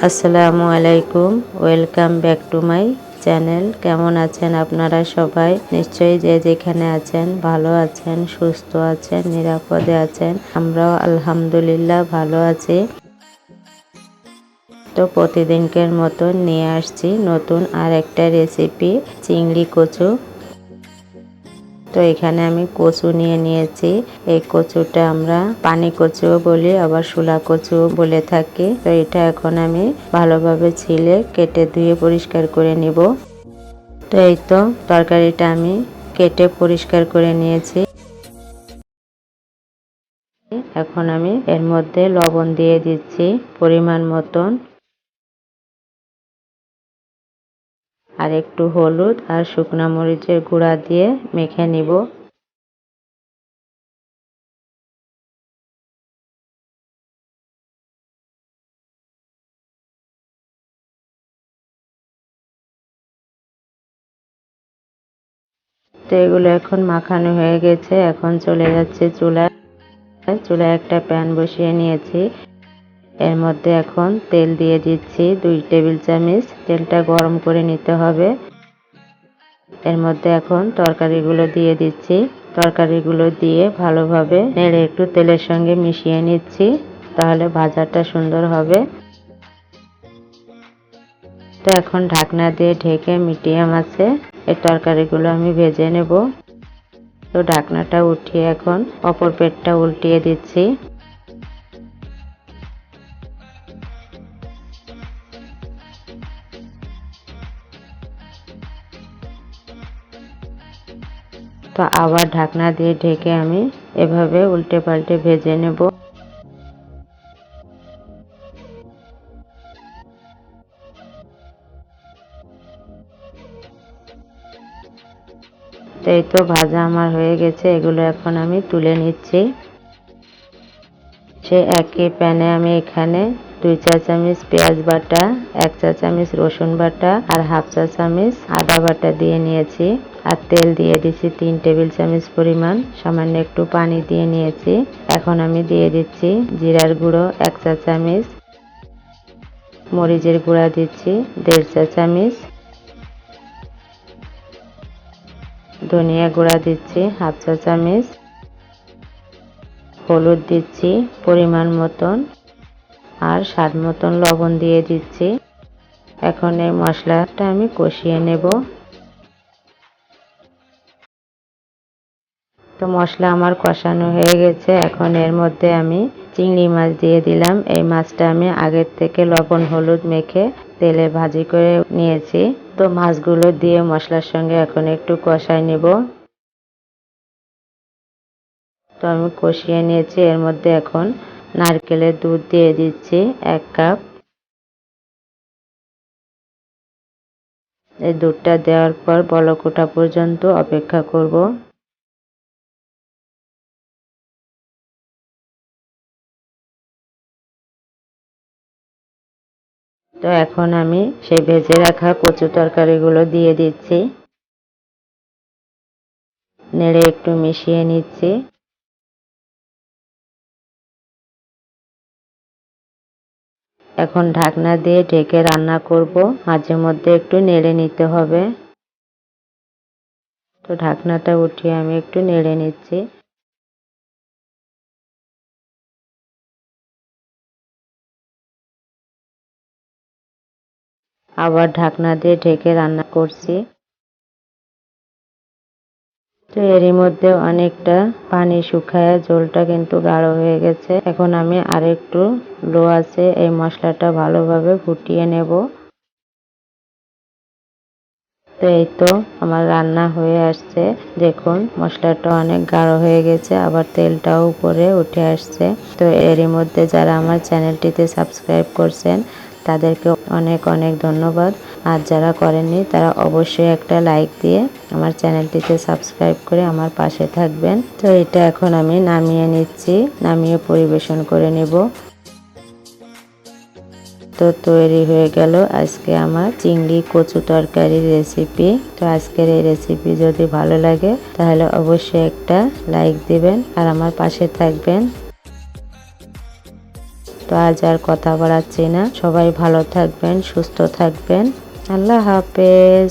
আসসালামু আলাইকুম, welcome back to my channel. কেমন আছেন আপনারা সবাই? নিশ্চয়ই যে যেখানে আছেন ভালো আছেন, সুস্থ আছেন, নিরাপদে আছেন। আমরাও আলহামদুলিল্লাহ ভালো আছি। তো প্রতিদিনকের মতো নিয়ে আসছি নতুন আর একটা রেসিপি চিংড়ি কচু। তো এখানে আমি কচু নিয়ে নিয়েছি। এই কচুটা আমরা পানি কচুও বলি, আবার শুলা কচুও বলে থাকি। তো এটা এখন আমি ভালোভাবে ছিলে, কেটে ধুয়ে পরিষ্কার করে নিব। তো এই তো তরকারিটা আমি কেটে পরিষ্কার করে নিয়েছি। এখন আমি এর মধ্যে লবণ দিয়ে দিচ্ছি পরিমাণ মতন। আর একটু হলুদ আর শুকনা মরিচের গুঁড়া দিয়ে মেখে নিব। তো এগুলো এখন মাখানো হয়ে গেছে, এখন চলে যাচ্ছে চুলায়। চুলায় একটা প্যান বসিয়ে নিয়েছি। এর মধ্যে এখন তেল দিয়ে দিচ্ছি দুই টেবিল চামচ। তেলটা গরম করে নিতে হবে। এর মধ্যে এখন তরকারিগুলো দিয়ে দিচ্ছি। তরকারিগুলো দিয়ে ভালোভাবে নেড়ে একটু তেলের সঙ্গে মিশিয়ে নিচ্ছি, তাহলে ভাজাটা সুন্দর হবে। তো এখন ঢাকনা দিয়ে ঢেকে মিডিয়াম আছে। এই তরকারিগুলো আমি ভেজে নেব। তো ঢাকনাটা উঠিয়ে এখন অপর পেটটা উল্টিয়ে দিচ্ছি। তো আবার ঢাকনা দিয়ে ঢেকে আমি এভাবে উল্টে পাল্টে ভেজে নেব। এই তো ভাজা আমার হয়ে গেছে, এগুলো এখন আমি তুলে নিচ্ছি। সে একই প্যানে আমি এখানে দুই চা চামচ পেঁয়াজ বাটা, এক চা চামচ রসুন বাটা আর হাফ চা চামচ আদা বাটা দিয়ে নিয়েছি। আর তেল দিয়ে দিচ্ছি তিন টেবিল চামচ পরিমাণ। সামান্য একটু পানি দিয়ে নিয়েছি। এখন আমি দিয়ে দিচ্ছি জিরার গুঁড়ো এক চা চামচ। মরিচের গুঁড়া দিচ্ছি দেড় চা চামচ। ধনিয়া গুঁড়া দিচ্ছি হাফ চা চামচ। হলুদ দিচ্ছি পরিমাণ মতন। আর স্বাদ মতন লবণ দিয়ে দিচ্ছি। এখন এই মশলাটা আমি কষিয়ে নেব। তো মশলা আমার কষানো হয়ে গেছে। এখন এর মধ্যে আমি চিংড়ি মাছ দিয়ে দিলাম। এই মাছটা আমি আগের থেকে লবণ, হলুদ মেখে তেলে ভাজি করে নিয়েছি। তো মাছগুলো দিয়ে মশলার সঙ্গে এখন একটু কষাই নেব। তো আমি কষিয়ে নিয়েছি। এর মধ্যে এখন নারকেলের দুধ দিয়ে দিচ্ছি এক কাপ। এই দুধটা দেওয়ার পর বলকোটা পর্যন্ত অপেক্ষা করব। তো এখন আমি সেই ভেজে রাখা কচু তরকারিগুলো দিয়ে দিচ্ছি। নেড়ে একটু মিশিয়ে নিচ্ছি। এখন ঢাকনা দিয়ে ঢেকে রান্না করব। মাঝে মধ্যে একটু নেড়ে নিতে হবে। তো ঢাকনাটা উঠিয়ে আমি একটু নেড়ে নিচ্ছি। আবার ঢাকনা দিয়ে ঢেকে রান্না করছি। তো এরই মধ্যে অনেকটা পানি শুকায় জলটা কিন্তু গাঢ় হয়ে গেছে। এখন আমি আরেকটু লো আছে এই মশলাটা ভালোভাবে ফুটিয়ে নেব। তো এই তো আমার রান্না হয়ে আসছে। দেখুন, মশলাটা অনেক গাঢ় হয়ে গেছে, আবার তেলটাও উপরে উঠে আসছে। তো এরই মধ্যে যারা আমার চ্যানেলটিতে সাবস্ক্রাইব করছেন, তাদেরকে অনেক অনেক ধন্যবাদ। আর যারা করেননি, তারা অবশ্যই একটা লাইক দিয়ে আমার চ্যানেলটিতে সাবস্ক্রাইব করে আমার পাশে থাকবেন। তো এটা এখন আমি নামিয়ে নিচ্ছি, নামিয়ে পরিবেশন করে নেব। তো তৈরি হয়ে গেল আজকে আমার চিংড়ি কচু তরকারির রেসিপি তো আজকের এই রেসিপি যদি ভালো লাগে, তাহলে অবশ্যই একটা লাইক দিবেন আর আমার পাশে থাকবেন। তো আজ আর কথা বাড়াচ্ছি না। সবাই ভালো থাকবেন সুস্থ থাকবেন। আল্লাহ হাফেজ।